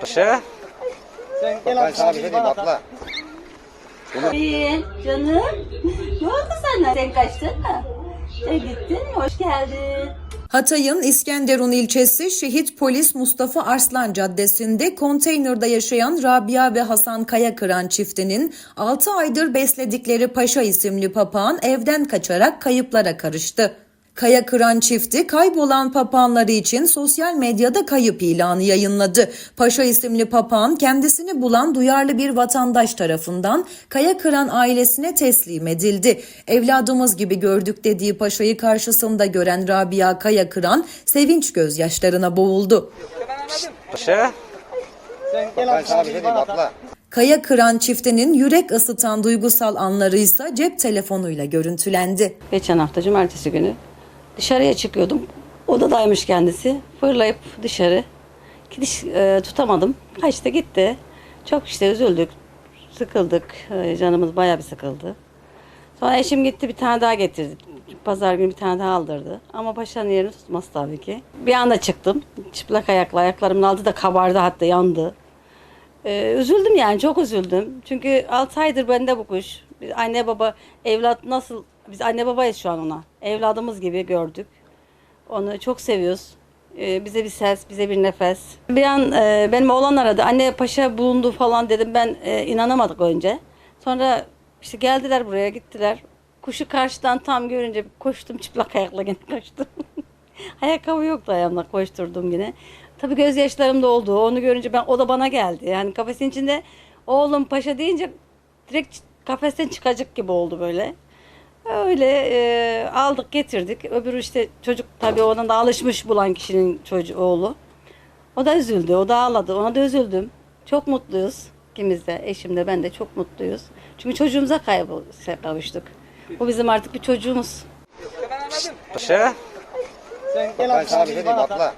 Paşa. Sen gel Ben abi sana bir şey diyeyim atla. İyi canım. Ne oldu sana? Sen kaçtın mı? Sen gittin mi? Hoş geldin. Hatay'ın İskenderun ilçesi Şehit Polis Mustafa Arslan Caddesi'nde konteynerde yaşayan Rabia ve Hasan Kayakıran çiftinin 6 aydır besledikleri Paşa isimli papağan evden kaçarak kayıplara karıştı. Kaya Kıran çifti kaybolan papağanları için sosyal medyada kayıp ilanı yayınladı. Paşa isimli papağan kendisini bulan duyarlı bir vatandaş tarafından Kaya Kıran ailesine teslim edildi. Evladımız gibi gördük dediği paşayı karşısında gören Rabia Kaya Kıran sevinç gözyaşlarına boğuldu. Paşa. Sen gel abi şey. Kaya Kıran çiftinin yürek ısıtan duygusal anları ise cep telefonuyla görüntülendi. Geçen hafta cumartesi günü dışarıya çıkıyordum. Odadaymış kendisi. Fırlayıp dışarı. Gidiş e, tutamadım. Kaçtı gitti. Çok işte üzüldük. Sıkıldık. E, canımız bayağı bir sıkıldı. Sonra eşim gitti bir tane daha getirdi. Pazar günü bir tane daha aldırdı. Ama paşanın yerini tutmaz tabii ki. Bir anda çıktım. Çıplak ayakla. Ayaklarımın altı da kabardı hatta yandı. Ee, üzüldüm yani çok üzüldüm. Çünkü 6 aydır bende bu kuş. Anne baba evlat nasıl biz anne babayız şu an ona. Evladımız gibi gördük. Onu çok seviyoruz. Ee, bize bir ses, bize bir nefes. Bir an e, benim oğlan aradı. Anne paşa bulundu falan dedim. Ben e, inanamadık önce. Sonra işte geldiler buraya gittiler. Kuşu karşıdan tam görünce koştum çıplak ayakla gene koştum. Ayakkabı yoktu ayağımda koşturdum yine. Tabii gözyaşlarım da oldu. Onu görünce ben o da bana geldi. Yani kafesin içinde oğlum paşa deyince direkt kafesten çıkacak gibi oldu böyle. Öyle e, aldık getirdik. Öbürü işte çocuk tabii ona da alışmış bulan kişinin çocuğu oğlu. O da üzüldü. O da ağladı. Ona da üzüldüm. Çok mutluyuz. İkimiz de eşim de ben de çok mutluyuz. Çünkü çocuğumuza kaybol kavuştuk. Bu bizim artık bir çocuğumuz. Paşa. Sen gel Ben abi sana bir şey diyeyim atla.